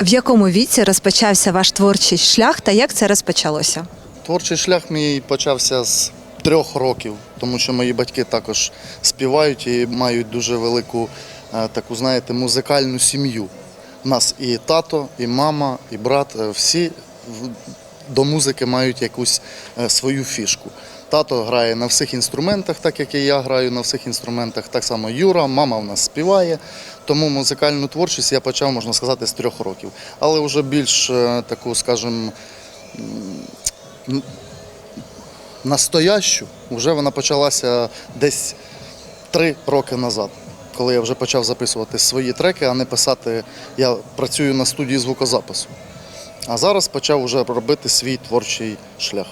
В якому віці розпочався ваш творчий шлях та як це розпочалося? Творчий шлях мій почався з трьох років, тому що мої батьки також співають і мають дуже велику е, таку, знаєте, музикальну сім'ю. У нас і тато, і мама, і брат, е, всі до музики мають якусь е, свою фішку. Тато грає на всіх інструментах, так як і я граю на всіх інструментах. Так само Юра, мама в нас співає. Тому музикальну творчість я почав, можна сказати, з трьох років. Але вже більш е, таку, скажімо, настоящу, вже вона почалася десь три роки назад, коли я вже почав записувати свої треки, а не писати. Я працюю на студії звукозапису. А зараз почав вже робити свій творчий шлях.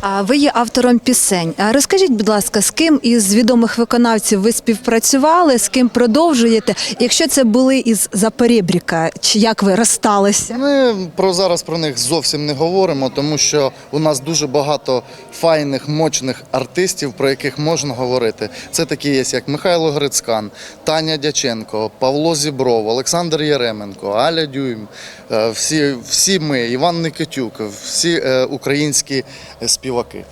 А ви є автором пісень. А розкажіть, будь ласка, з ким із відомих виконавців ви співпрацювали, з ким продовжуєте? Якщо це були із Запорєбріка, чи як ви розсталися? Ми про зараз про них зовсім не говоримо, тому що у нас дуже багато файних, мощних артистів, про яких можна говорити. Це такі є, як Михайло Грицькан, Таня Дяченко, Павло Зібров, Олександр Яременко, Аля Дюйм. Е, Всі, всі ми, Іван Никитюк, всі е, українські е, співаки.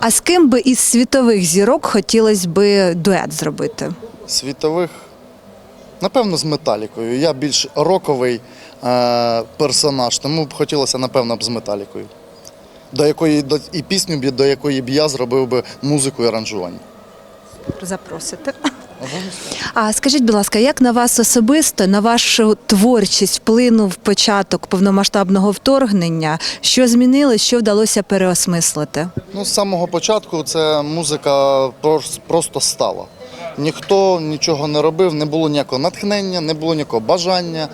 А з ким би із світових зірок хотілося би дует зробити? Світових, напевно, з металікою. Я більш роковий е, персонаж, тому б хотілося, напевно, б з металікою. До якої до, і пісню б, до якої б я зробив би музику і аранжування. Запросите. А скажіть, будь ласка, як на вас особисто, на вашу творчість вплинув початок повномасштабного вторгнення? Що змінилось, що вдалося переосмислити? Ну, з самого початку це музика просто стала. Ніхто нічого не робив, не було ніякого натхнення, не було ніякого бажання.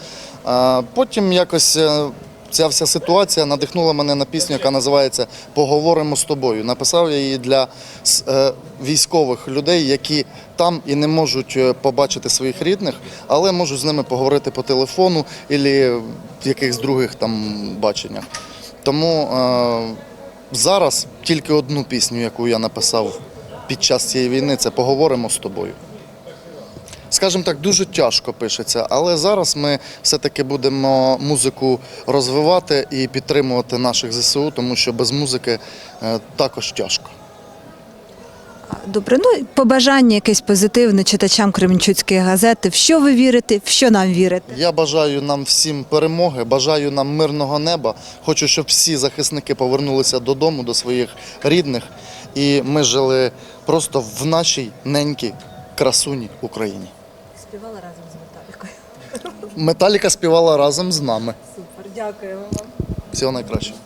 Потім якось е, ця вся ситуація надихнула мене на пісню, яка називається Поговоримо з тобою. Написав я її для е, військових людей, які там і не можуть е, побачити своїх рідних, але можуть з ними поговорити по телефону або в якихось других там баченнях. Тому е, Зараз тільки одну пісню, яку я написав під час цієї війни, це поговоримо з тобою. Скажімо так, дуже тяжко пишеться, але зараз ми все-таки будемо музику розвивати і підтримувати наших ЗСУ, тому що без музики е, також тяжко. Добре, ну побажання якесь позитивне читачам Кременчуцької газети. В що ви вірите, в що нам вірити? Я бажаю нам всім перемоги, бажаю нам мирного неба. Хочу, щоб всі захисники повернулися додому, до своїх рідних, і ми жили просто в нашій ненькій красуні Україні. Співала разом з Металікою. Металіка співала разом з нами. Супер, дякуємо вам. Всього найкращого.